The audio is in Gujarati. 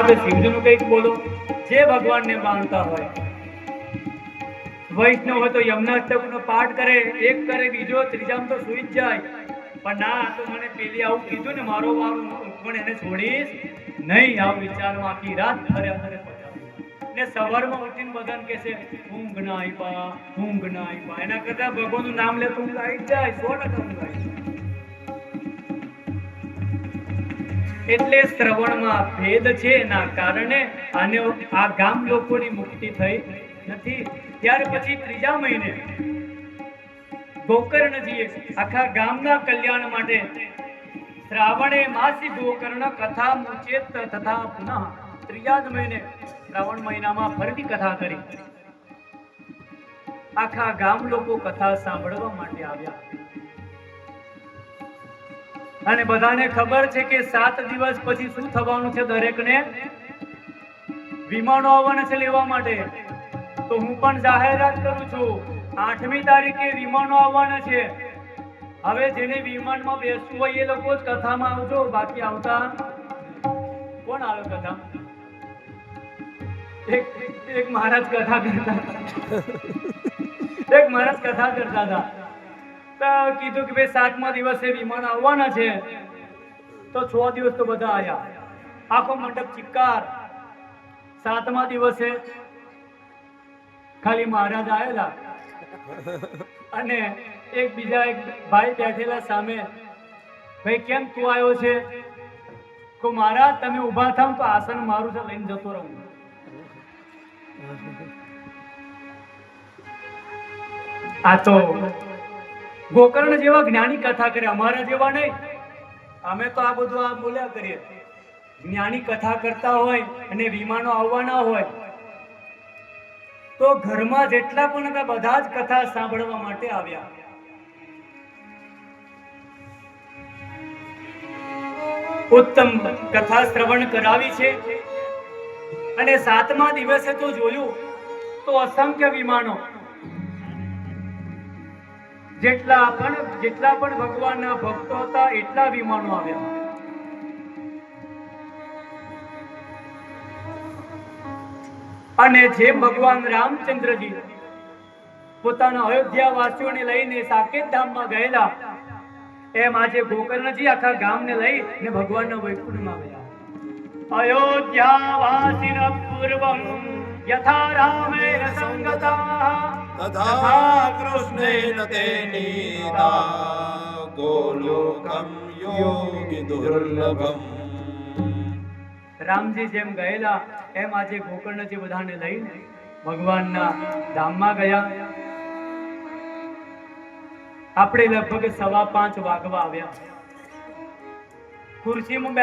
આપણે શિવજીનું કંઈક બોલો, જે ભગવાનને માનતા હોય. વૈષ્ણવ હોય તો યમનાષ્ટકનો પાઠ કરે, એક કરે, બીજો, ત્રીજામ તો સુઈ જ જાય. પણ ના તો મને પેલી આવું કીધું ને, મારો મારું પણ એને છોડીશ નહીં. આવું વિચારમાં આખી રાત ફરે ફરે ને સવારમાં ઉઠીને બધાને કહેશે ઊંઘ ના આપ્યા ઊંઘ ના આપ્યા એના કરતા ભગવાનનું નામ લે તો ઊંઘ આવી જાય. સો ટકા ઊંઘ આવી એટલે શ્રવણમાં ભેદ છે એના કારણે આને આ ગામ લોકોની મુક્તિ થઈ નથી. ત્યાર પછી ત્રીજા મહિને ગોકર્ણજીએ આખા ગામના કલ્યાણ માટે શ્રાવણે માસી ગોકર્ણ કથા મુચેત તથા પુનઃ ત્રીજા મહિને શ્રાવણ મહિનામાં ફરીથી કથા કરી. આખા ગામ લોકો કથા સાંભળવા માટે આવ્યા. અને બધાને ખબર છે કે સાત દિવસ પછી શું થવાનું છે દરેકને? વિમાનો આવવાના છે લેવા માટે. તો હું પણ જાહેરાત કરું છું આઠમી તારીખે વિમાનો આવવાના છે. હવે જેને વિમાનમાં બેસવું હોય એ લોકો જ કથામાં આવજો બાકી આવતા કોણ આવે કથા? એક એક મહારાજ કથા કરતા એક મહારાજ કથા કરતા હતા. કીધું કે ભાઈ સાતમા દિવસે વિમાન આવવાના છે. તો છ દિવસ તો બધા આવ્યા આખો મંડપ ચિક્કાર સાતમા દિવસે ખાલી મહારાજ આવેલા અને એક બીજા એક ભાઈ બેઠેલા સામે, ભાઈ, કેમ તું આવ્યો છે? કો મહારાજ, તમે ઊભા થાવ તો આસન મારું છે, લઈને જતો રહું. આ તો ગોકર્ણ જેવા જ્ઞાની કથા કરે, અમારા જેવા નહીં. અમે તો આ બધું આ બોલ્યા કરીએ. જ્ઞાની કથા કરતા હોય અને વિમાનો આવવાના હોય, તો ઘરમાં જેટલા પણ હતા, બધા જ કથા સાંભળવા માટે આવ્યા. ઉત્તમ કથા શ્રવણ કરાવી છે. અને સાતમા દિવસે તો જોયું, તો અસંખ્ય વિમાનો જેટલા પણ જેટલા પણ ભગવાનના ભક્તો હતા, એટલા વિમાનો આવ્યા. અને જે ભગવાન રામચંદ્રજી પોતાના અયોધ્યા વાસીઓને લઈને સાકેત ધામમાં ગયેલા, એમ આજે ગોકર્ણજી આખા ગામને લઈ ને ભગવાનના વૈકુંઠમાં ગયા અયોધ્યા વાસી પૂર્વમ યથા રામે સંગતા તથા કૃષ્ણેન તે નીતા ગોલોકમ યોગી દુર્લભમ રામજી જેમ ગયેલા એમ આજે ગોકર્ણજી બધાને લઈને ભગવાનના ધામમાં ગયા આપણે લગભગ સવા પાંચ વાગવા આવ્યા ખુરશીમાં